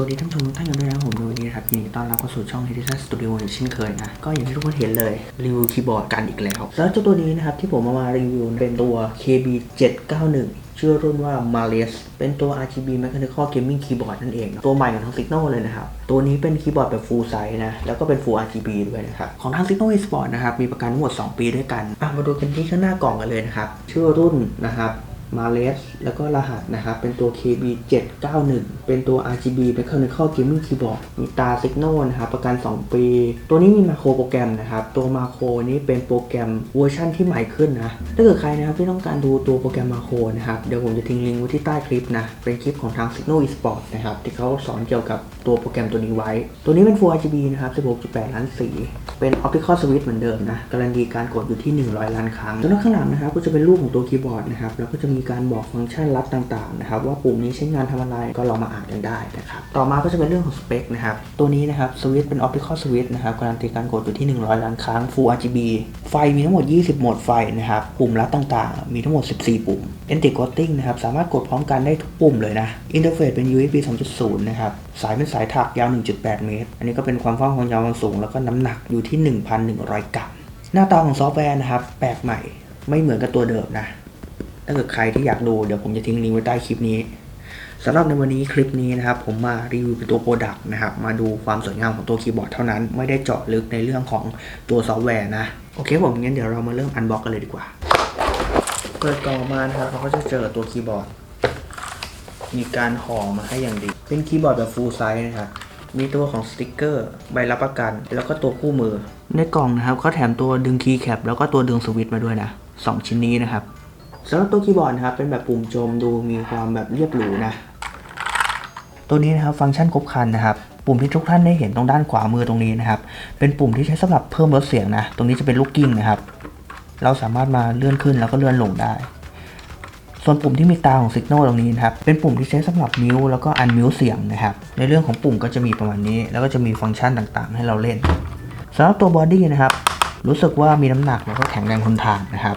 วัสดีท่านผู้ชมท่านกันด้วยนะผมในวันนี้นะครับยินดีต้อนรับเข้าสู่ช่อง h e d d Studio อย่างเช่นเคยนะ ก็อย่างที่ทุกคนเห็นเลย รีวิวคีย์บอร์ดกันอีกแล้ว แล้วเจ้าตัวนี้นะครับ ที่ผมเอามารีวิวเป็นตัว KB 791ชื่อรุ่นว่า m a l e s เป็นตัว RGB Mechanical Gaming Keyboard นั่นเอง ตัวใหม่ของทาง Signal เลยนะครับ ตัวนี้เป็นคีย์บอร์ดแบบ Full Size นะ แล้วก็เป็น Full RGB ด้วยนะครับ ของทาง Signal Esport นะครับ มีประกันทั้งหมด 2 ปีด้วยกัน มาดูกันที่ข้างหน้ากล่องกันเลยนะครับ ชื่อรุ่นนะครับ มาเลสแล้วก็รหัสนะครับ เป็นตัว KB 791 เป็นตัว RGB Mechanical Gaming Keyboard มีตา Signal นะครับประกัน 2 ปี ตัวนี้มีมาโครโปรแกรมนะครับ ตัวมาโครนี้เป็นโปรแกรมเวอร์ชันที่ใหม่ขึ้นนะ ถ้าเกิดใครนะครับที่ต้องการดูตัวโปรแกรมมาโครนะครับ เดี๋ยวผมจะทิ้งลิงก์ไว้ที่ใต้คลิปนะ เป็นคลิปของทาง Signal Esport นะครับ ที่เขาสอนเกี่ยวกับตัวโปรแกรมตัวนี้ไว้ ตัวนี้เป็น Full RGB นะครับ 16.8 ล้านสี เป็น Optical Switch เหมือนเดิมนะการันตีการกดอยู่ที่ 100 ล้านครั้งส่วนด้านข้างหลังนะครับก็จะเป็นรูปของตัวคีย์บอร์ดนะครับแล้วก็จะมีการบอกฟังก์ชันลัดต่างๆนะครับว่าปุ่มนี้ใช้งานทำอะไรก็ลองมาอ่านกันได้นะครับต่อมาก็จะเป็นเรื่องของสเปคนะครับตัวนี้นะครับสวิตช์เป็น Optical Switch นะครับการันตีการกดอยู่ที่ 100 ล้านครั้ง Full RGB ไฟมีทั้งหมด 20 โหมดไฟนะครับปุ่มลัดต่างๆ มีทั้งหมด 14 ปุ่ม Anti Ghosting นะครับสามารถกดพร้อมกันได้ทุกปุ่มเลยนะอินเทอร์เฟซเป็น USB 2.0 นะครับสายเป็นสายถักยาว 1.8 เมตร อันนี้ก็เป็นความกว้างความยาวความสูงแล้วก็น้ำหนักอยู่ที่ 1,100 กรัม หน้าตาของซอฟต์แวร์นะครับ แปลกใหม่ ไม่เหมือนกับตัวเดิมนะ ถ้าเกิดใครที่อยากดูเดี๋ยวผมจะทิ้งลิงก์ไว้ใต้คลิปนี้สำหรับในวันนี้คลิปนี้นะครับ ผมมารีวิวเป็นตัวโปรดักต์นะครับ มาดูความสวยงามของตัวคีย์บอร์ดเท่านั้น ไม่ได้เจาะลึกในเรื่องของตัวซอฟต์แวร์นะ โอเคผมงั้นเดี๋ยวเรามาเริ่มอันบ็อกกันเลยดีกว่า เปิดกล่องออกมานะครับเราก็จะเจอตัวคีย์บอร์ด มีการห่อมาให้อย่างดี เป็นคีย์บอร์ดแบบ full size นะครับ มีตัวของสติกเกอร์ใบรับประกัน แล้วก็ตัวคู่มือ ในกล่องนะครับเขาแถมตัวดึงคีย์แคปแล้วก็ตัวดึงสวิตช์มาด้วยนะสองชิ้นนี้นะครับสำหรับตัวคีย์บอร์ดนะครับเป็นแบบปุ่มโจมดูมีความแบบเรียบหรูนะ ตัวนี้นะครับฟังก์ชันครบครันนะครับ ปุ่มที่ทุกท่านได้เห็นตรงด้านขวามือตรงนี้นะครับ เป็นปุ่มที่ใช้สำหรับเพิ่มลดเสียงนะ ตรงนี้จะเป็นลูกกิ้งนะครับ เราสามารถมาเลื่อนขึ้นแล้วก็เลื่อนลงได้ ส่วนปุ่มที่มีตาของ Signal ตรงนี้นะครับ เป็นปุ่มที่ใช้สำหรับมิวแล้วก็อันมิวเสียงนะครับ ในเรื่องของปุ่มก็จะมีประมาณนี้ แล้วก็จะมีฟังก์ชันต่างๆ ให้เราเล่นสำหรับตัวบอดี้นะครับ รู้สึกว่ามีน้ำหนักแล้วก็แข็งแรงทนทานนะครับ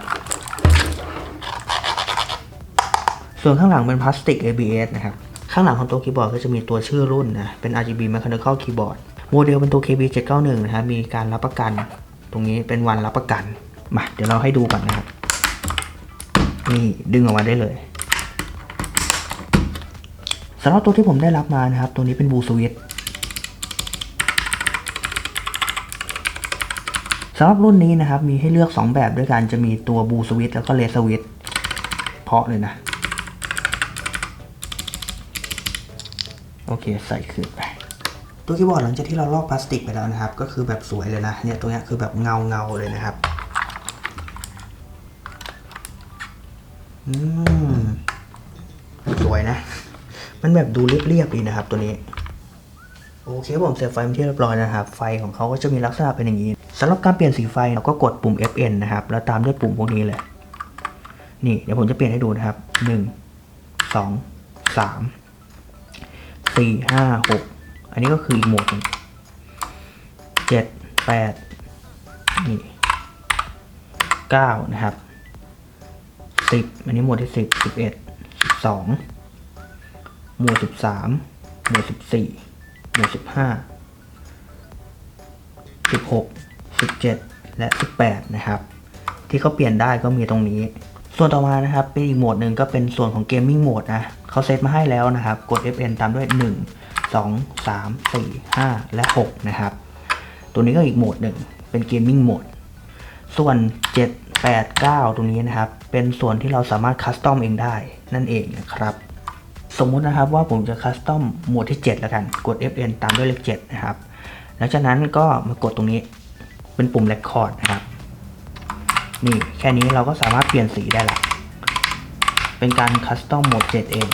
ส่วนข้างหลังเป็นพลาสติก ABS นะครับ ข้างหลังของตัวคีย์บอร์ดก็จะมีตัวชื่อรุ่นนะ เป็น RGB Mechanical Keyboard โมเดลเป็นตัว KB 791 นะครับ มีการรับประกัน ตรงนี้เป็นวันรับประกัน มา เดี๋ยวเราให้ดูก่อนนะครับ นี่ดึงออกมาได้เลยสำหรับตัวที่ผมได้รับมานะครับ ตัวนี้เป็นบูสวิตสำหรับรุ่นนี้นะครับ มีให้เลือก 2 แบบด้วยกันจะมีตัวบูสวิตแล้วก็เลสวิตเพาะเลยนะ โอเคใส่คืนไป ตัวคีย์บอร์ดหลังจากที่เราลอกพลาสติกไปแล้วนะครับ ก็คือแบบสวยเลยนะเนี่ยตัวนี้คือแบบเงาเงาเลยนะครับ อืมสวยนะ มันแบบดูเรียบๆดีนะครับ ตัวนี้โอเคผมเสียบไฟเป็นที่เรียบร้อยนะครับ ไฟของเขาก็จะมีลักษณะเป็นอย่างนี้สำหรับการเปลี่ยนสีไฟเราก็กดปุ่ม FN นะครับ แล้วตามด้วยปุ่มพวกนี้เลย นี่เดี๋ยวผมจะเปลี่ยนให้ดูนะครับหนึ่งสองสามสี่ห้าหกอันนี้ก็คืออีกโหมดหนึ่งเจ็ดแปดนี่เก้านะครับ สิบอันนี้หมวดที่สิบสิบเอ็ดสิบสองหมวดสิบสามหมวดสิบสี่หมวดสิบห้าสิบหกสิบเจ็ดและสิบแปดนะครับ ที่เขาเปลี่ยนได้ก็มีตรงนี้ ส่วนต่อมานะครับเป็นอีกโหมดหนึ่งก็เป็นส่วนของเกมมิ่งโหมดนะเขาเซตมาให้แล้วนะครับ กด FN ตามด้วย 1 2 3 4 5 และ 6 นะครับ ตัวนี้ก็อีกโหมดหนึ่งเป็นเกมมิ่งโหมดส่วน 7 8 9 ตรงนี้นะครับ เป็นส่วนที่เราสามารถคัสตอมเองได้นั่นเองนะครับ สมมุตินะครับว่าผมจะคัสตอมโหมดที่ 7 แล้วกัน กด FN ตามด้วยเลข7นะครับ หลังจากนั้นก็มากดตรงนี้ เป็นปุ่ม Record นะครับ นี่แค่นี้เราก็สามารถเปลี่ยนสีได้ละ เป็นการคัสตอมโหมด7 เอง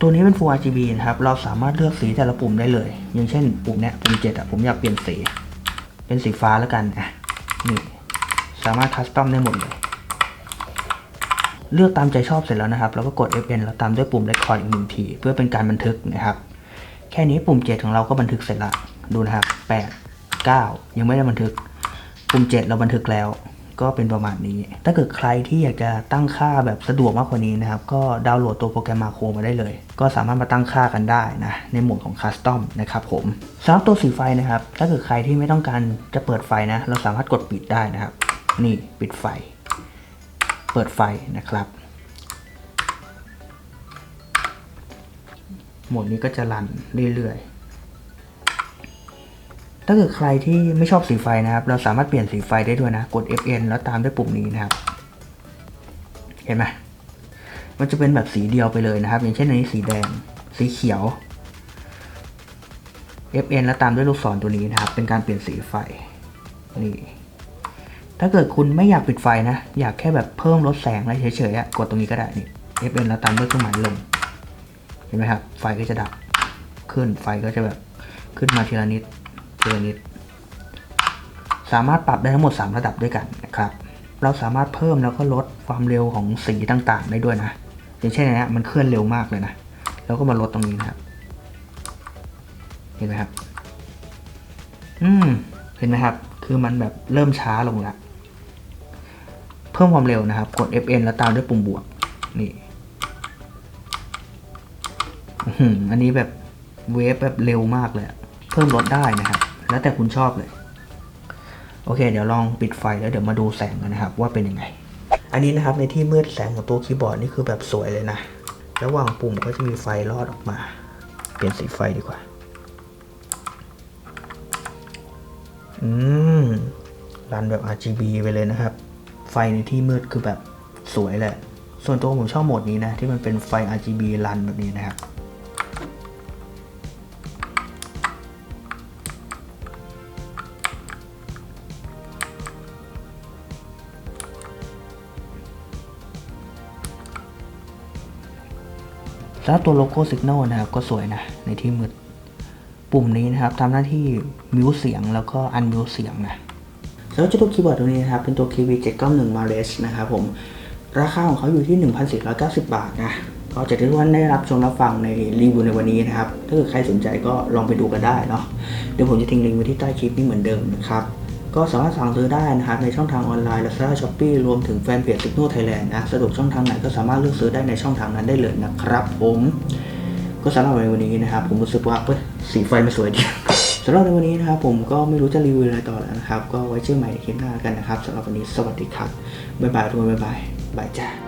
ตัวนี้เป็น Full RGB นะครับ เราสามารถเลือกสีแต่ละปุ่มได้เลย อย่างเช่น ปุ่มเนี้ยปุ่ม 7อะผมอยากเปลี่ยนสี เป็นสีฟ้าแล้วกันอะ นี่สามารถคัสตอมได้หมดเลยเลือกตามใจชอบเสร็จแล้วนะครับ เราก็กด FN แล้วตามด้วยปุ่ม Record อีกหนึ่งที เพื่อเป็นการบันทึกนะครับ แค่นี้ปุ่ม 7 ของเราก็บันทึกเสร็จละ ดูนะครับ 8 9 ยังไม่ได้บันทึก ปุ่ม 7 เราบันทึกแล้ว ก็เป็นประมาณนี้ ถ้าเกิดใครที่อยากจะตั้งค่าแบบสะดวกมากกว่านี้นะครับ ก็ดาวน์โหลดตัวโปรแกรมมาโครมาได้เลย ก็สามารถมาตั้งค่ากันได้นะ ในโหมดของคัสตอมนะครับผมสำหรับตัวสีไฟนะครับ ถ้าเกิดใครที่ไม่ต้องการจะเปิดไฟนะ เราสามารถกดปิดได้นะครับ นี่ปิดไฟ เปิดไฟนะครับโหมดนี้ก็จะรันเรื่อยๆ ถ้าเกิดใครที่ไม่ชอบสีไฟนะครับ เราสามารถเปลี่ยนสีไฟได้ด้วยนะ กด Fn แล้วตามด้วยปุ่มนี้นะครับ เห็นไหมมันจะเป็นแบบสีเดียวไปเลยนะครับ อย่างเช่นอันนี้สีแดง สีเขียว Fn แล้วตามด้วยลูกศรตัวนี้นะครับ เป็นการเปลี่ยนสีไฟ นี่ ถ้าเกิดคุณไม่อยากปิดไฟนะ อยากแค่แบบเพิ่มลดแสงอะไรเฉยๆอะกดตรงนี้ก็ได้นี่ Fn แล้วตามด้วยเครื่องหมายลง เห็นไหมครับ ไฟก็จะดับ ขึ้น ไฟก็จะแบบขึ้นมาทีละนิด ทีละนิดสามารถปรับได้ทั้งหมด 3 ระดับด้วยกันนะครับ เราสามารถเพิ่มแล้วก็ลดความเร็วของสีต่างๆ ได้ด้วยนะ อย่างเช่นอันเนี้มันเคลื่อนเร็วมากเลยนะ แล้วก็มาลดตรงนี้นะครับ เห็นไหมครับ อืม เห็นไหมครับ คือมันแบบเริ่มช้าลงล้วเพิ่มความเร็วนะครับ กด Fn แล้วตามด้วยปุ่มบวก นี่อืมอันนี้แบบเวฟแบบเร็วมากเลย เพิ่มลดได้นะครับ แล้วแต่คุณชอบเลย โอเค เดี๋ยวลองปิดไฟแล้วเดี๋ยวมาดูแสงกันนะครับ ว่าเป็นยังไง อันนี้นะครับในที่มืดแสงของตัวคีย์บอร์ดนี่คือแบบสวยเลยนะ ระหว่างปุ่มก็จะมีไฟลอดออกมา เปลี่ยนสีไฟดีกว่า อืม รันแบบ RGB ไปเลยนะครับ ไฟในที่มืดคือแบบสวยเลยส่วนตัวผมชอบโหมดนี้นะ ที่มันเป็นไฟ RGB รันแบบนี้นะครับ แล้วตัวโลโก้ Signal นะครับก็สวยนะในที่มืด ปุ่มนี้นะครับทำหน้าที่มิวเสียงแล้วก็อันมิวเสียงนะแล้วเจ้าตัวคีย์บอร์ดตัวนี้นะครับเป็นตัว KB 791 m a r e s นะครับผมราคาของเขาอยู่ที่ 1,490 บาทนะก็จะได้ว่าได้รับชมรับฟังในรีวิวในวันนี้นะครับ ถ้าเกิดใครสนใจก็ลองไปดูกันได้เนาะเดี๋ยวผมจะทิ้งลิงก์ไว้ที่ใต้คลิปนี้เหมือนเดิมนะครับ ก็สามารถสั่งซื้อได้นะครับในช่องทางออนไลน์ Lazada Shopee รวมถึงแฟนเพจ Signal Thailand นะสะดวกช่องทางไหนก็สามารถเลือกซื้อได้ในช่องทางนั้นได้เลยนะครับ ผมก็สำหรับในวันนี้นะครับผมรู้สึกว่าเอ้ยสีไฟมันสวยดีสำหรับในวันนี้นะครับผมก็ไม่รู้จะรีวิวอะไรต่อแล้วนะครับ ก็ไว้เจอใหม่ในคลิปหน้ากันนะครับสำหรับวันนี้สวัสดีครับบ๊ายบายทุกคนบ๊ายบายบายจ้า